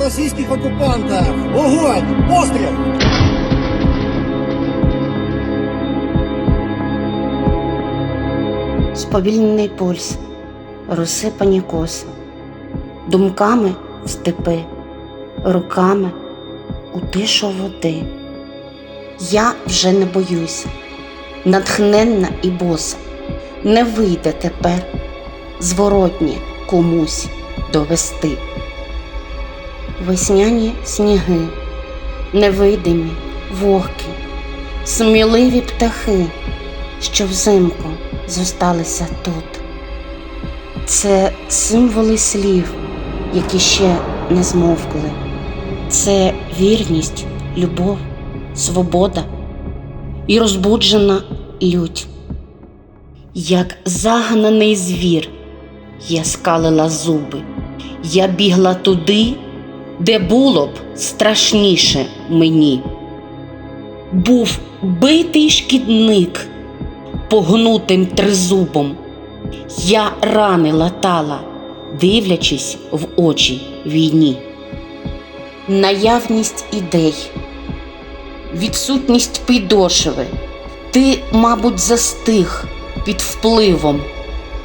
російських окупантів! Вогонь! Постріл! Сповільнений пульс, розсипані коси, думками в степи, руками у тишу води. Я вже не боюся, натхненна і боса, не вийде тепер зворотні комусь довести. Весняні сніги, невидимі вогки, сміливі птахи, що взимку зосталися тут. Це символи слів, які ще не змовкли. Це вірність, любов, свобода і розбуджена лють. Як загнаний звір, я скалила зуби, я бігла туди, де було б страшніше мені. Був битий шкідник погнутим тризубом. Я рани латала, дивлячись в очі війні. Наявність ідей, відсутність підошви. Ти, мабуть, застиг під впливом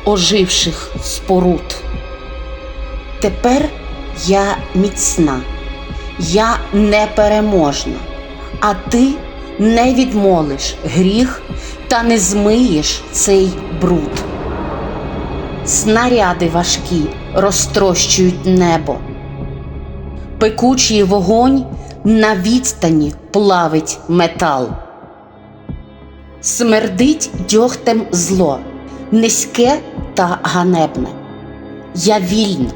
оживших споруд. Тепер я міцна, я непереможна, а ти не відмолиш гріх та не змиєш цей бруд. Снаряди важкі розтрощують небо, пекучий вогонь на відстані плавить метал. Смердить дьогтем зло, низьке та ганебне. Я вільна,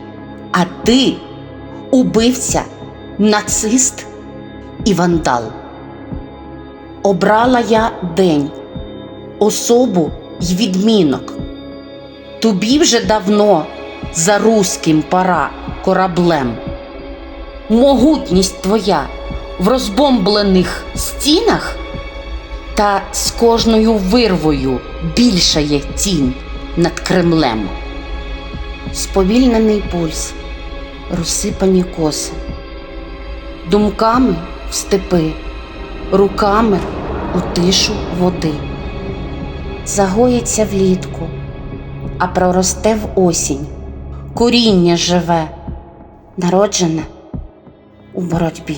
а ти убивця, нацист і вандал. Обрала я день, особу й відмінок. Тобі вже давно за руським пора кораблем. Могутність твоя в розбомблених стінах, та з кожною вирвою більшає тінь над Кремлем. Сповільнений пульс, розсипані коси, думками в степи, руками у тишу води. Загоїться влітку, а проросте в осінь, коріння живе, народжене у боротьбі.